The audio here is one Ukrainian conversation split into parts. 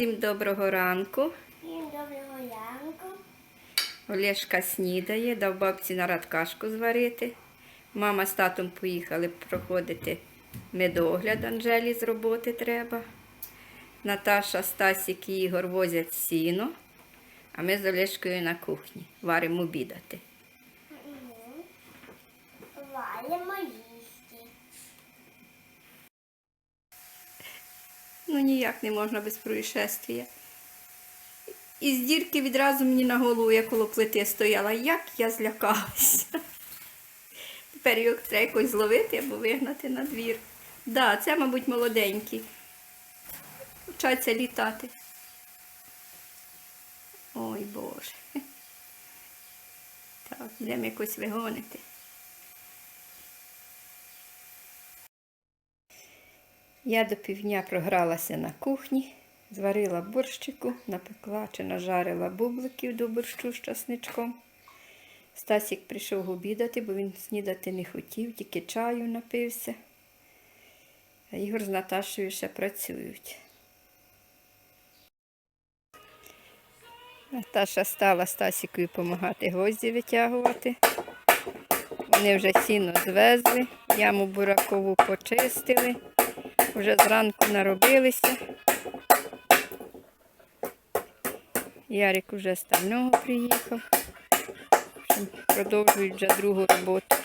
Всім доброго ранку. Всім доброго ранку. Олешка снідає, дав бабці на радкашку зварити. Мама з татом поїхали проходити медогляд Анжелі з роботи треба. Наташа, Стасік і Ігор возять сіно, а ми з Олешкою на кухні варимо обідати. Варимо їсти. Ну ніяк не можна без происшествия. Із дірки відразу мені на голову, я коло плити стояла, як я злякалася. Тепер його треба якось зловити або вигнати на двір. Да, це, мабуть, молоденькі. Вчаться літати. Ой Боже. Так, будемо якось вигонити. Я до півдня програлася на кухні, зварила борщику, напекла чи нажарила бубликів до борщу з часничком. Стасік прийшов обідати, бо він снідати не хотів, тільки чаю напився. А Ігор з Наташею ще працюють. Наташа стала Стасікові допомагати гвозді витягувати. Вони вже сіно звезли, яму буракову почистили. Вже зранку наробилися. Ярик вже з Тального приїхав. Продовжують вже другу роботу.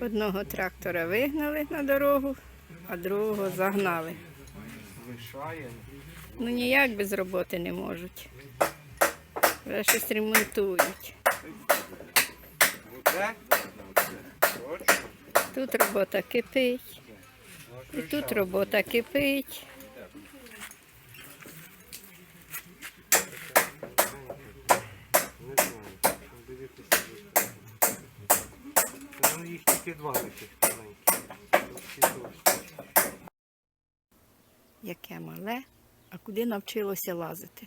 Одного трактора вигнали на дорогу, а другого загнали. Ну ніяк без роботи не можуть. Вже щось ремонтують. Буде? Точно. Тут робота кипить. І тут робота кипить. Їх тільки два таких маленьких. Яке мале, а куди навчилося лазити?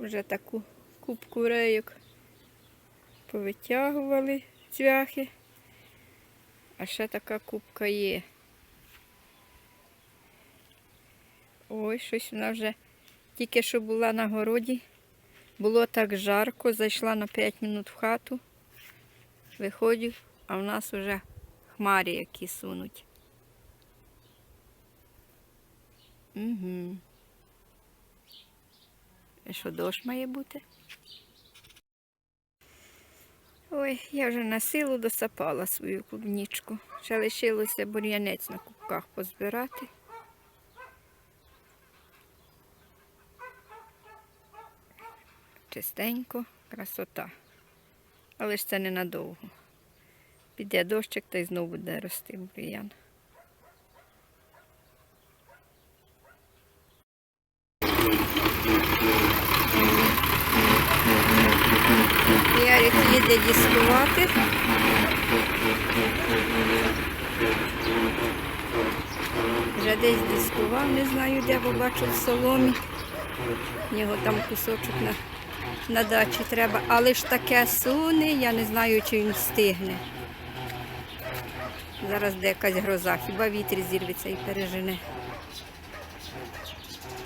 Вже таку кубку рейок повитягували цвяхи, а ще така кубка є. Ой, щось вона вже тільки що була на городі. Було так жарко, зайшла на 5 минут в хату, виходжу, а в нас вже хмарі які сунуть. Угу. Що дощ має бути? Ой, я вже на силу досапала свою клубнічку. Ще лишилося бур'янець на кубках позбирати. Чистенько, красота. Але ж це ненадовго. Піде дощик та й знову буде рости бур'ян. Ярик їде дискувати. Вже десь дискував, не знаю де, бо бачу в соломі. В нього там кусочок на, на дачі треба. Але ж таке суне, я не знаю, чи він встигне. Зараз де якась гроза, хіба вітер зірветься і пережене.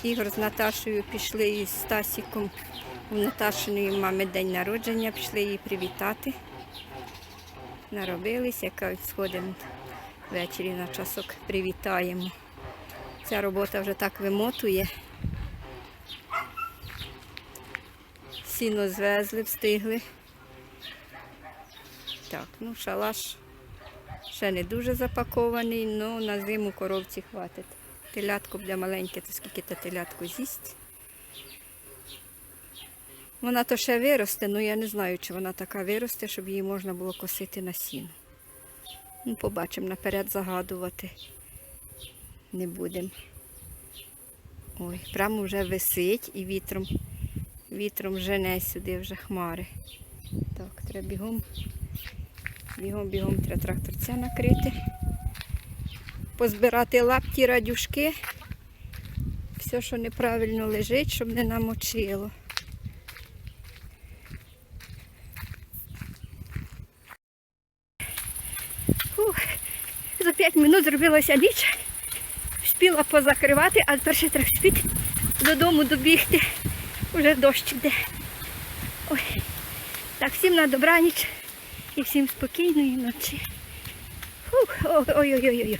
Ігор з Наташею пішли із Стасіком у Наташиної мами день народження, пішли її привітати. Наробилися, яка сходимо ввечері на часок привітаємо. Ця робота вже так вимотує. Сіно звезли, встигли. Так, ну шалаш ще не дуже запакований, але на зиму коровці хватить. Телятко буде маленьке, то скільки то телятко з'їсть. Вона то ще виросте, але я не знаю, чи вона така виросте, щоб її можна було косити на сіно. Ну, побачимо, наперед загадувати не будемо. Ой, прямо вже висить і вітром, вітром жене сюди вже хмари. Так, треба бігом, бігом, бігом, треба тракторця накрити. Позбирати лапті, радюшки. Все, що неправильно лежить, щоб не намочило. 5 минут зробилася ніч. Вспіла позакривати, а тепер ще треба вспіти додому добігти. Уже дощ йде. Ой. Так, всім на добраніч і всім спокійної ночі. Ой-ой-ой.